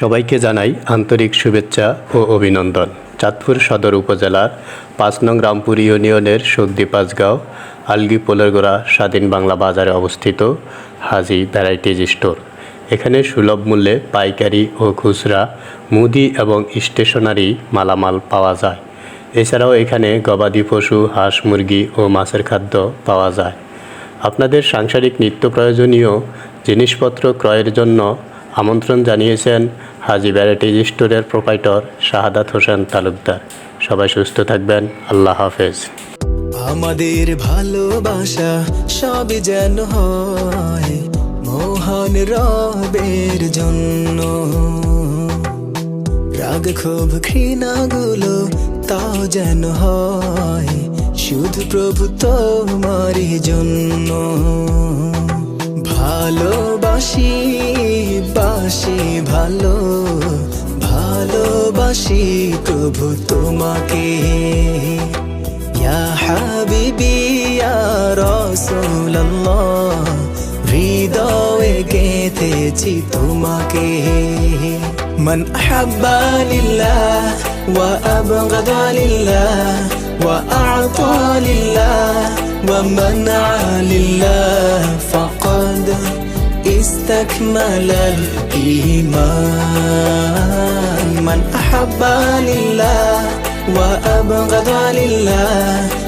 সবাইকে জানাই আন্তরিক শুভেচ্ছা ও অভিনন্দন। চাঁদপুর সদর উপজেলার পাঁচ নং রামপুর ইউনিয়নের সগদি পাঁচগাঁও আলগি পোলেরগোড়া স্বাধীন বাংলা বাজারে অবস্থিত হাজি ভ্যারাইটিজ স্টোর। এখানে সুলভ মূল্যে পাইকারি ও খুচরা, মুদি এবং স্টেশনারি মালামাল পাওয়া যায়। এছাড়াও এখানে গবাদি পশু, হাঁস মুরগি ও মাছের খাদ্য পাওয়া যায়। আপনাদের সাংসারিক নিত্য প্রয়োজনীয় জিনিসপত্র ক্রয়ের জন্য আমন্ত্রণ জানিয়েছেন হাজি ভ্যারাইটিজ স্টোরের প্রোপাইটর শাহাদাত হোসেন তালুকদার। সবাই সুস্থ থাকবেন। আল্লাহ হাফেজ। আমাদের ভালোবাসা সবই যেন হয় মহান রবের জন্য। রাগ, ক্ষোভ, ঘৃণাগুলো তাও যেন হয়, শুধু প্রভু তোমারই জন্য। বাসি ভালো ভালোবাসি প্রভু তোমাকে ইয়া হাবিবি ইয়া রাসূলুল্লাহ হৃদয়ে গেঁথেছি তোমাকে من أحب لله وأبغض لله وأعطى لله ومنع استكمل الإيمان. من أحب لله وأبغض لله